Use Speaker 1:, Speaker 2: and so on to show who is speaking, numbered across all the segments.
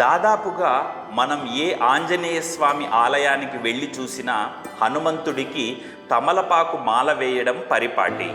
Speaker 1: దాదాపుగా మనం ఏ ఆంజనేయ స్వామి ఆలయానికి వెళ్ళి చూసినా హనుమంతుడికి తమలపాకు మాల వేయడం పరిపాటి.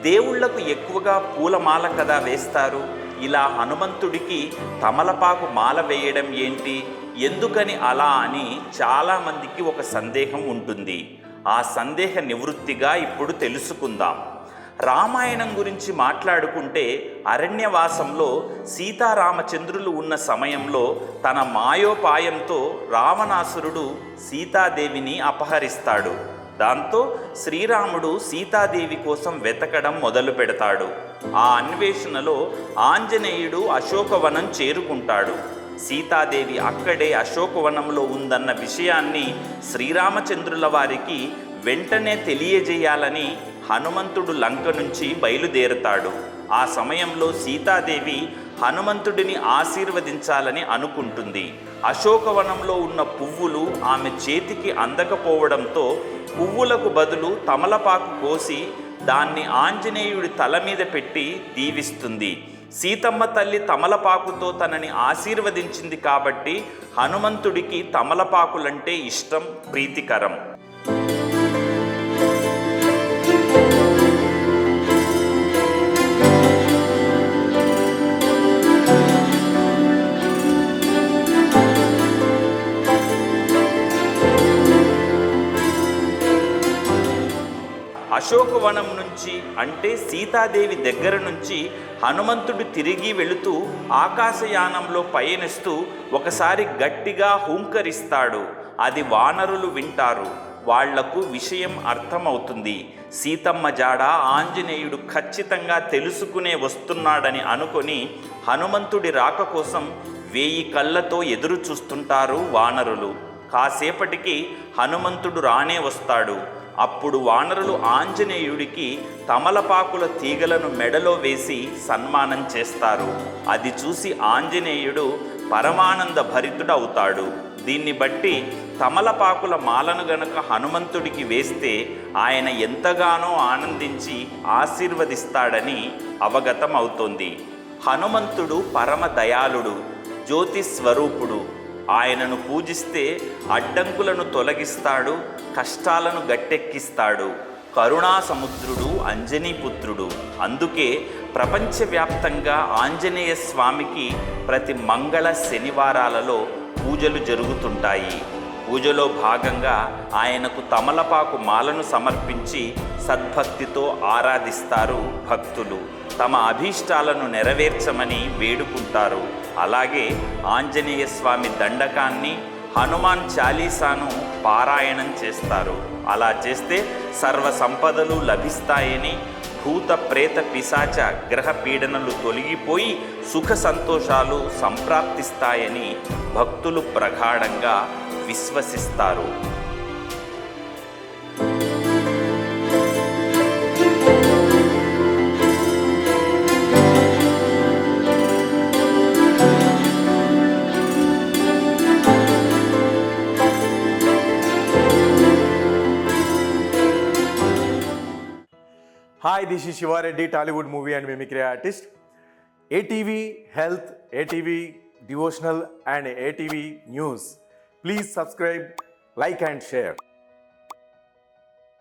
Speaker 1: దేవుళ్ళకు ఎక్కువగా పూలమాల కదా వేస్తారు? ఇలా హనుమంతుడికి తమలపాకు మాల వేయడం ఏంటి? ఎందుకని అలా అని చాలామందికి ఒక సందేహం ఉంటుంది. ఆ సందేహ నివృత్తిగా ఇప్పుడు తెలుసుకుందాం. రామాయణం గురించి మాట్లాడుకుంటే అరణ్యవాసంలో సీతారామచంద్రులు ఉన్న సమయంలో తన మాయోపాయంతో రావణాసురుడు సీతాదేవిని అపహరిస్తాడు. దాంతో శ్రీరాముడు సీతాదేవి కోసం వెతకడం మొదలు పెడతాడు. ఆ అన్వేషణలో ఆంజనేయుడు అశోకవనం చేరుకుంటాడు. సీతాదేవి అక్కడే అశోకవనంలో ఉందన్న విషయాన్ని శ్రీరామచంద్రుల వారికి వెంటనే తెలియజేయాలని హనుమంతుడు లంక నుంచి బయలుదేరుతాడు. ఆ సమయంలో సీతాదేవి హనుమంతుడిని ఆశీర్వదించాలని అనుకుంటుంది. అశోకవనంలో ఉన్న పువ్వులు ఆమె చేతికి అందకపోవడంతో పువ్వులకు బదులు తమలపాకు కోసి దాన్ని ఆంజనేయుడి తల మీద పెట్టి దీవిస్తుంది. సీతమ్మ తల్లి తమలపాకుతో తనని ఆశీర్వదించింది కాబట్టి హనుమంతుడికి తమలపాకులంటే ఇష్టం ప్రీతికరం. అశోకవనం నుంచి అంటే సీతాదేవి దగ్గర నుంచి హనుమంతుడు తిరిగి వెళుతూ ఆకాశయానంలో పయనిస్తూ ఒకసారి గట్టిగా హూంకరిస్తాడు. అది వానరులు వింటారు. వాళ్ళకు విషయం అర్థమవుతుంది. సీతమ్మ జాడ ఆంజనేయుడు ఖచ్చితంగా తెలుసుకునే వస్తున్నాడని అనుకొని హనుమంతుడి రాక కోసం వేయి కళ్ళతో ఎదురు చూస్తుంటారు వానరులు. కాసేపటికి హనుమంతుడు రానే వస్తాడు. అప్పుడు వానరులు ఆంజనేయుడికి తమలపాకుల తీగలను మెడలో వేసి సన్మానం చేస్తారు. అది చూసి ఆంజనేయుడు పరమానంద భరితుడవుతాడు. దీన్ని బట్టి తమలపాకుల మాలను గనక హనుమంతుడికి వేస్తే ఆయన ఎంతగానో ఆనందించి ఆశీర్వదిస్తాడని అవగతమవుతోంది. హనుమంతుడు పరమ దయాళుడు జ్యోతి స్వరూపుడు ఆయనను పూజిస్తే అడ్డంకులను తొలగిస్తాడు కష్టాలను గట్టెక్కిస్తాడు. కరుణా సముద్రుడు అంజనీపుత్రుడు అందుకే ప్రపంచవ్యాప్తంగా ఆంజనేయ స్వామికి ప్రతి మంగళ శనివారాలలో పూజలు జరుగుతుంటాయి. పూజలో భాగంగా ఆయనకు తమలపాకు మాలను సమర్పించి సద్భక్తితో ఆరాధిస్తారు భక్తులు. తమ అభీష్టాలను నెరవేర్చమని వేడుకుంటారు. అలాగే ఆంజనేయ స్వామి దండకాన్ని హనుమాన్ చాలీసాను పారాయణం చేస్తారు. అలా చేస్తే సర్వ సంపదలు లభిస్తాయని భూత ప్రేత పిశాచ గ్రహ పీడనలు తొలగిపోయి సుఖ సంతోషాలు సంప్రాప్తిస్తాయని భక్తులు ప్రగాఢంగా విశ్వసిస్తారు.
Speaker 2: Hi, this is Shiva Reddy, Tollywood movie and mimicry artist. ATV Health, ATV Devotional, and ATV News. Please subscribe, like, and share.